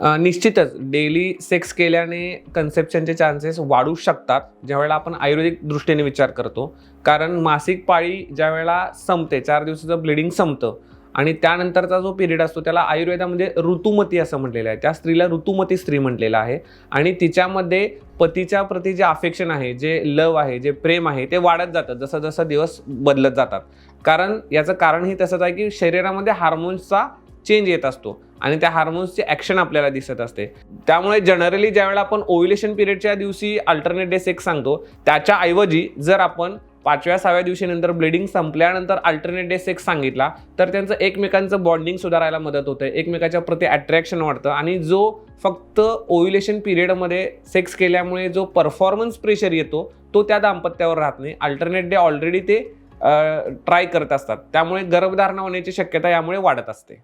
निश्चितच daily sex केल्याने कन्सेप्शनचे chances वाढू शकतात ज्यावेळेला आपण आयुर्वेदिक दृष्टीने विचार करतो. कारण मासिक पाळी ज्यावेळेला संपते चार दिवसाचं ब्लिडिंग संपतं आणि त्यानंतरचा जो पिरियड असतो त्याला आयुर्वेदामध्ये ऋतुमती असं म्हटलेलं आहे. त्या स्त्रीला ऋतुमती स्त्री म्हटलेलं आहे आणि तिच्यामध्ये पतीच्या प्रती जे अफेक्शन आहे जे लव आहे जे प्रेम आहे ते वाढत जातं जसं जसं दिवस बदलत जातात. कारण याचं कारण हे तसंच आहे की शरीरामध्ये हार्मोन्सचा चेंज येत असतो आणि त्या हार्मोन्सचे ॲक्शन आपल्याला दिसत असते. त्यामुळे जनरली ज्यावेळेला आपण ओव्युलेशन पिरियडच्या दिवशी अल्टरनेट डे सेक्स सांगतो त्याच्या ऐवजी जर आपण पाचव्या सहाव्या दिवशी नंतर ब्लिडिंग संपल्यानंतर अल्टरनेट डे सेक्स सांगितला तर त्यांचं एकमेकांचं बॉन्डिंग सुधारायला मदत होते. एकमेकाच्या प्रती अट्रॅक्शन वाढतं आणि जो फक्त ओव्युलेशन पिरियडमध्ये सेक्स केल्यामुळे जो परफॉर्मन्स प्रेशर येतो तो त्या दाम्पत्यावर राहत नाही. अल्टरनेट डे ऑलरेडी ते ट्राय करत असतात. त्यामुळे गर्भधारणा होण्याची शक्यता यामुळे वाढत असते.